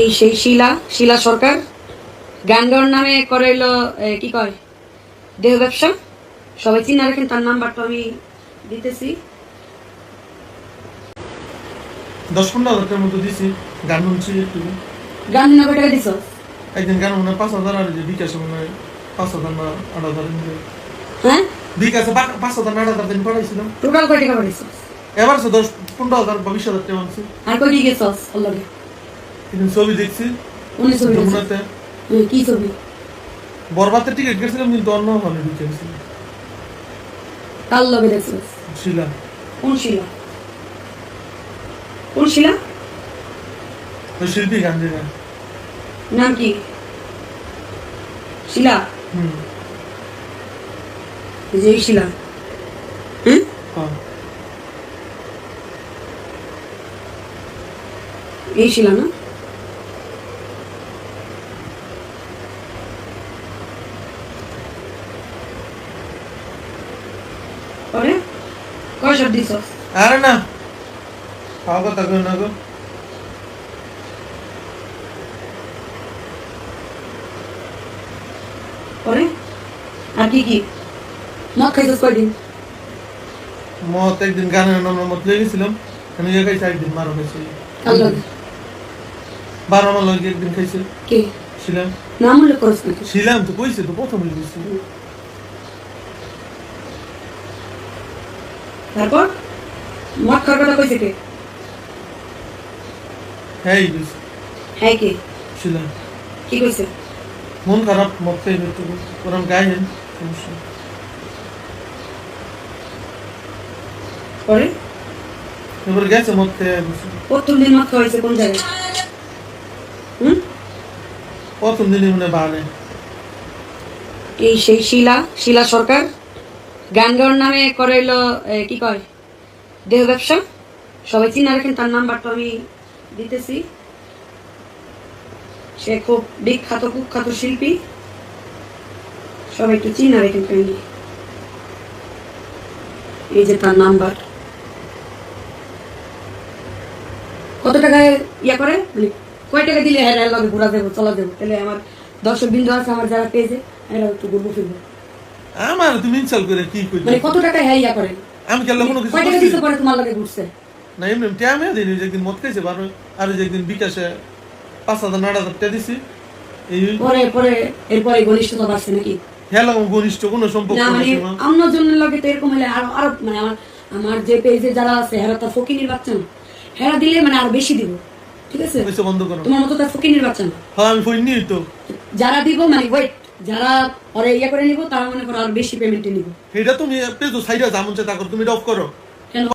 এই সেই শিলা শিলা সরকার। গান্ডর নামে করে হলো কি কয়? দেহ ব্যবসা। সবাই চিনা রাখেন তার নাম্বারটা আমি দিতেছি। দশ পনেরো হাজার টাকার মতো দিছি গান শুনছি একটু গান নব্বই টাকা দিছ? একদিন গান মনে পাঁচ হাজার আর বিকাশে মনে পাঁচ হাজার না আট হাজার হ্যাঁ? বিকাশে পাঁচ হাজার না আট হাজার দিন পাঠাইছিলাম। টোটাল কয় টাকা এবার দশ পনেরো হাজার বা বিশ হাজার টাকা আর কই গেছ অলরেডি কিন্তু ছবি দেখছি। উনি ছবি? যমুনাতে কি ছবি? বরবাদের টিকিট গেছিলাম কিন্তু অন্য হলে ঢুকেছি। কার লগে দেখছ শিলা। কোন শিলা? কোন শিলা? ওই শিল্পী গান যে নাম কি? শিলা? হুম। যে শিলা। হুম হ্যাঁ। এই শিলা না? পরে কয় শট দিছ? আরে না। খাওয়া কথা কই না গো। পরে? আর কি কি? মদ খাইছিস কয়দিন? মত একদিন গানের নাম মত লয়ে গেছিলাম। আমি ইয়ে খাইছি একদিন মারো খাইছি। বারো লগে একদিন খাইছি। কে? ছিলাম নাম উল্লেখ নাকি? ছিলাম তো কইছে তো প্রথম গেছি তারপর? মদ খাওয়ার কথা কইছে কে? হ্যাঁ হ্যাঁ কে? কি কইছে? মন খারাপ মত খাই একটু ওরম গাইলেন সমস্যা। পরে? এবার গেছে মত খেয়ে প্রথম দিন মদ খাওয়াইছে কোন জায়গায়? হুম? প্রথম দিনই মনে বাড়ে এই সেই শিলা শিলা সরকার? গান্ডর নামে করে হলো কি কয়? দেহ ব্যবসা? সবাই চিনা রাখেন, তার নাম্বারটা আমি দিতেছি। সে খুব বিখ্যাত, কুখ্যাত শিল্পী। সবাই একটু চিনা রাখেন কাইন্ডলি এই যে তার নাম্বার। কত টাকায় ইয়া করে? মানে কয় টাকা দিলে হ্যাঁ লগে ঘোরা দেবো চলা দেবো তাহলে আমার দর্শক বিন্দু আছে, আমার যারা পেয়েছে এরা একটু ঘুরবো ফিরবো। আমার তুমি ইনসাল করে কি কই মানে কত টাকা হ্যাঁ ইয়া করেন আমি কেন কোনো কিছু কয় টাকা? দিতে পারে তোমার লগে ঘুরছে না এমনি টাইমে দিন একদিন মদ খাইছে বারো আর একদিন বিকাশে পাঁচ হাজার আট হাজার টাকা দিছি। এই পরে পরে এরপরে ঘনিষ্ঠতা বাড়ছে নাকি? হেলা ঘনিষ্ঠ কোনো সম্পর্ক না মানে আমার জন্য লগে তো এরকম হলে আরও আরও মানে আমার আমার যে পেজে যারা আছে হেরা তার ফকিনির বাচ্চা না। হেরা দিলে মানে আরও বেশি দিব। ঠিক আছে? বন্ধ করো। তোমার মতো তার ফকিনির বাচ্চা না। হ্যাঁ আমি ফোন নিই তো। যারা দিব মানে ওয়েট যারা পরে ইয়ে করে নিব তারা মনে করো আর বেশি পেমেন্টে নিব। এটা তুমি পেজো সাইডে যা মন চায় তা করো। তুমি এটা অফ করো। কেন?